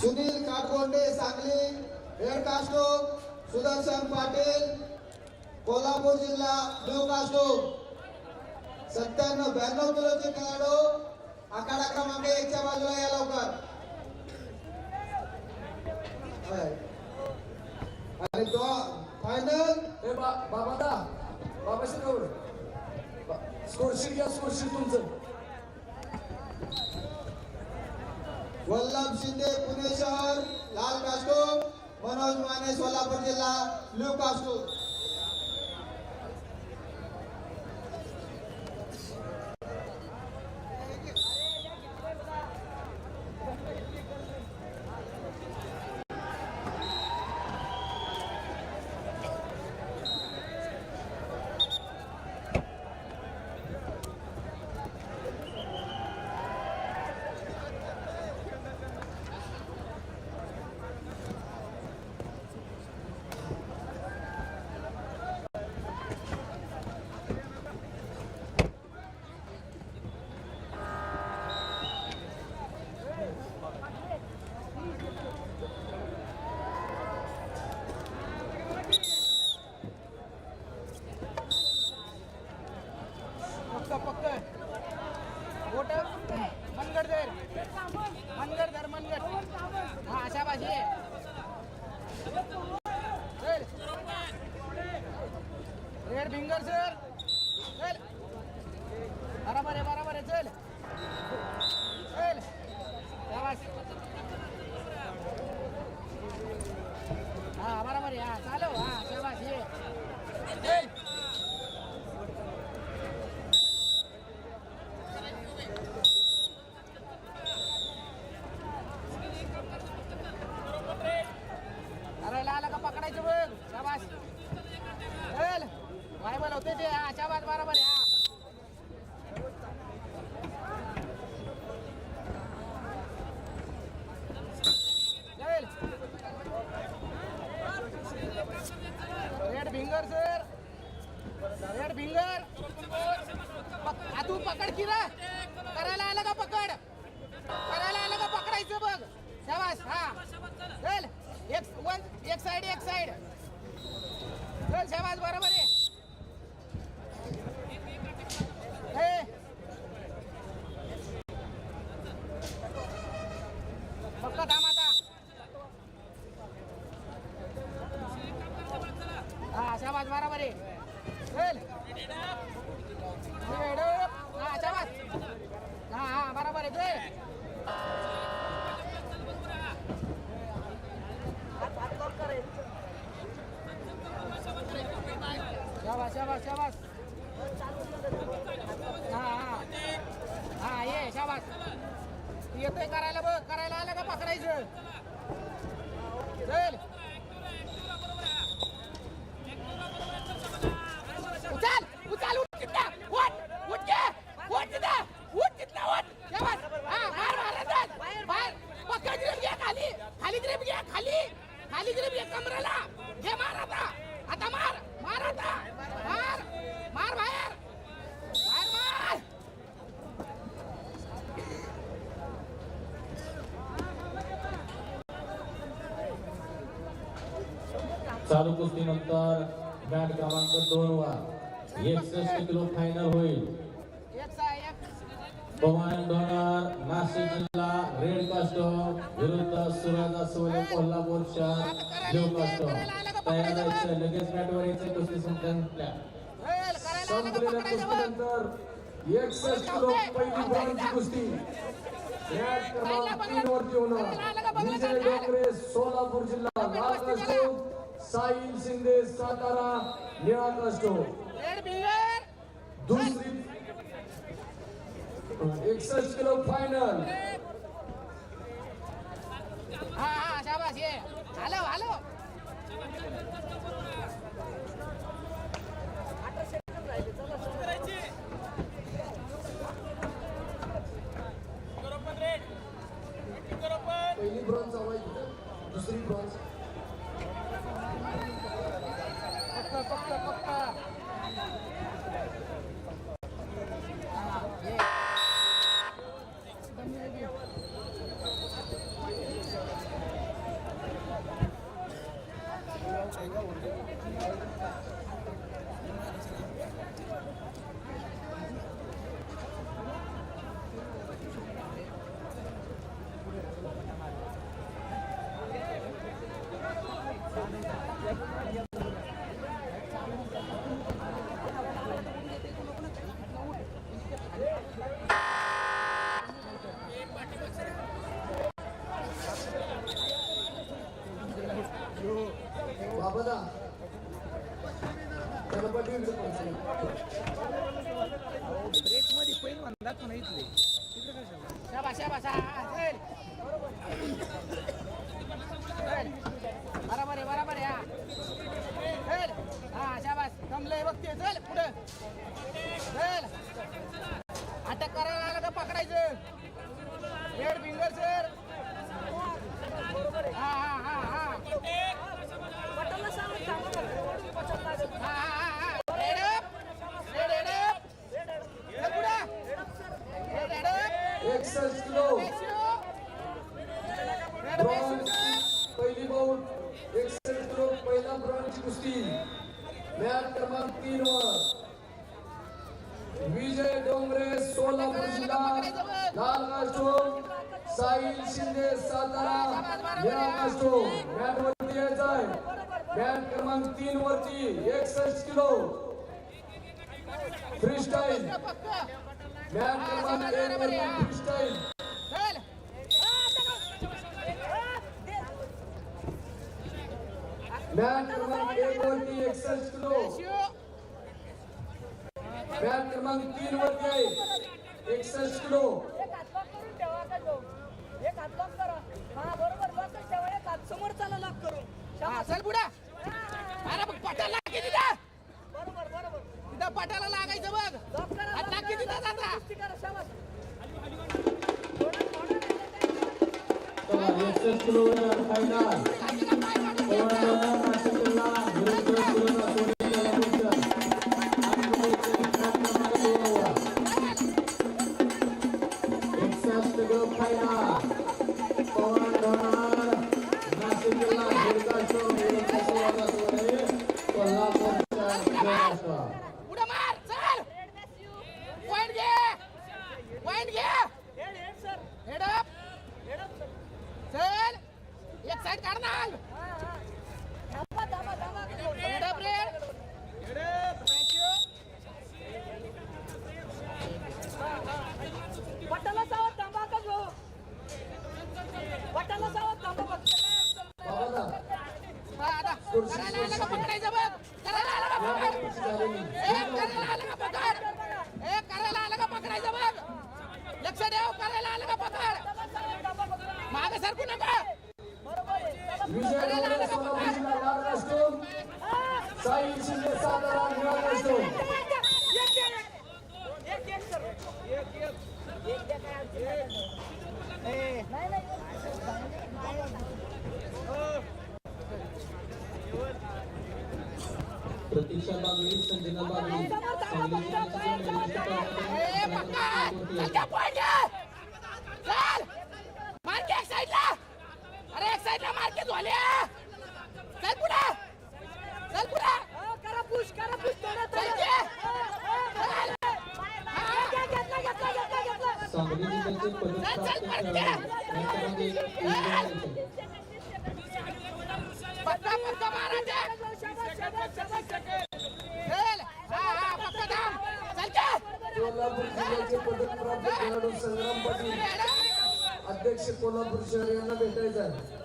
Sunil Katgonde Sangli red costume Sudarshan Patil Kolhapur जिल्हा blue कास्टोम सत्त्याण्णव ब्याण्णव किलोचे खेळाडू आखाडा क्रमांक एकच्या बाजूला या लवकर. आणि तो फायनल हे बा बाबा दा बाबा शिरवर स्कोरशीट घ्या स्कोरशीट तुमचं. वल्लभ शिंदे पुणे शहर लाल कास्टो मनोज माने सोलापूर जिल्हा ब्ल्यू कास्टो पक्क पक्क बोट मनगड धर मनगड धर मनगड हा अशा भाजी चल डिंगर फिंगर सर। चल। बराबर आहे बराबर आहे चल। चल शाबास हा बराबर आहे हा चालव हा शाबास ये चल करायला आला का पकडायचं बघ शाबास चल वायबल होते ते हा शाबास बरोबर आहे हा चल भिंगर सर. यार भिंगर तू पकड की रे. करायला आलं का पकड? करायला आलं का पकडायचं बघ. शाबास हा. चल एक वन एक साइड एक साइड चल शाबास बरोबर आहे ए. पक्का थांब आता हा शाबास बरोबर आहे चल Head up. हा शाबास हा हा बरोबर आहे चल शाबास शाबास शाबास हा हा हा ये शाबास येतोय करायला बघ करायला आलं का पकडायचं चल उचल उचल उठ तिथं उठ उठ के उठ तिथं उठ तिथं उठ शाबास हा मार मार मार पकड ग्रिप घे खाली खाली ग्रिप घे खाली खाली ग्रिप घे कमरेला. हे मार आता. आता मार. मार आता. मार. मार बाहेर. बाहेर मार. चालू कुस्तीनंतर बॅट क्रमांक दोन वा एकसष्ट किलो फायनल होईल. पवन डोनर नाशिक जिल्हा रेड कास्टोम विरुद्ध सूरज असवले कोल्हापूर शहर ब्ल्यू कास्टोम तयार राहायचं लगेच मॅटवर यायचं कुस्ती संपल्या संपलेल्या कुस्तीनंतर एकसष्ट किलो पहिली ब्रॉन्झची कुस्ती. मॅच क्रमांक तीन वरती होणार. विजय डोंगरे सोलापूर जिल्हा लाल कास्टोम साहिल शिंदे सातारा निळा फिंगर दुसरी एकसष्ट किलो फायनल हा हा शाबास ये हॅलो हॅलो पहिली ब्रॉन्झ हवाई दुसरी ब्रॉन्झ पक्का पक्का पक्का हा, ये. एकदम ये, ये. बाबादा त्याला पाठवून इकडे पोहोचले. शाबास शाबास हा, हा, चल. चल. बरोबर आहे बरोबर आहे हा चल हा शाबास जमलंय बघते चल पुढं चल अटक करायला आलं तर पकडायचं रेड फिंगर सर हा हा हा हा हा हा हा red up red red up चल पुढं रेड रेड अप एकसष्ट किलो ब्रॉन्झ पहिली बाउट एकसष्ट किलो पहिला ब्रॉन्झची कुस्ती मॅच क्रमांक तीन वर विजय डोंगरे सोलापूर जिल्हा लाल कास्टोम साहिल शिंदे सातारा या असतो मॅट वरती यायचा आहे मॅट क्रमांक तीन वरती एकसष्ट किलो. फ्री स्टाईल मॅट क्रमांक एक वरती फ्री स्टाईल चल मॅट क्रमांक एक वरती एकसष्ट किलो. शिव मॅट क्रमांक तीन वरती आहे एकसष्ट किलो एक हात लॉक करून ठेवा का जो एक हात लॉक करा हा बरोबर ठेवा एक हात समोर चाला लॉक करून हा, शाबास. चल पुढं अरे बघ पटाला लागे तिथं बरोबर बरोबर तिथं पटाला लागायचं बघ लॉक करा हात लॉक लाग किती करा, तास आता? कुस्ती करा शाबास थोडं थोडं फायनल डोंगर नाशिक जिल्हा विरुद्ध सुरत असोली कोल्हापूरच्या एकसष्ट किलो फायनल करायला आलं का पकड? ए करायला आलं का पकडायचं बघ. लक्ष ठेव करायला आलं का पकड? मागे सरकू नका. बरोबर आहे विजय डोंगरे मार के एक साइडला अरे एक साइडला मार के धोल्या चल पुढे. चल पुढे. करा पुश करा पुश थोडं चल थोडं. के हा, घेतला घेतला घेतला घेतला सांगली जिल्ह्याचे पदक प्राप्त खेळाडू याच्यामध्ये पक्का पक्का मारायचे शाबास शाबास शाबास चल हा हा पक्का थांब चल के कोल्हापूर जिल्ह्याचे पदक प्राप्त खेळाडू संग्राम पाटील अध्यक्ष कोल्हापूर शहर यांना भेटायचं आहे.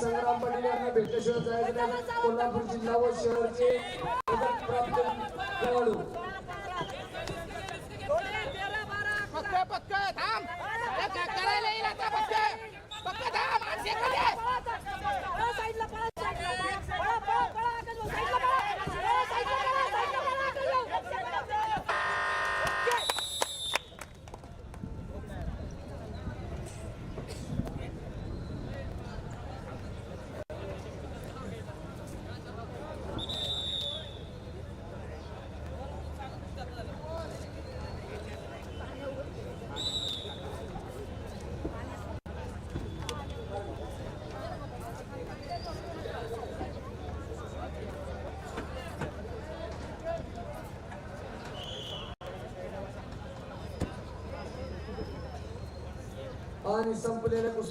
संग्राम पाटील यांना भेटल्याशिवाय जायचं नाही. कोल्हापूर जिल्हा व शहरचे प्राप्त खेळाडू. पक्का पक्का थांब. करायला येईल आता पक्का पक्का थांब. आणि संपलेल्या कुस्ती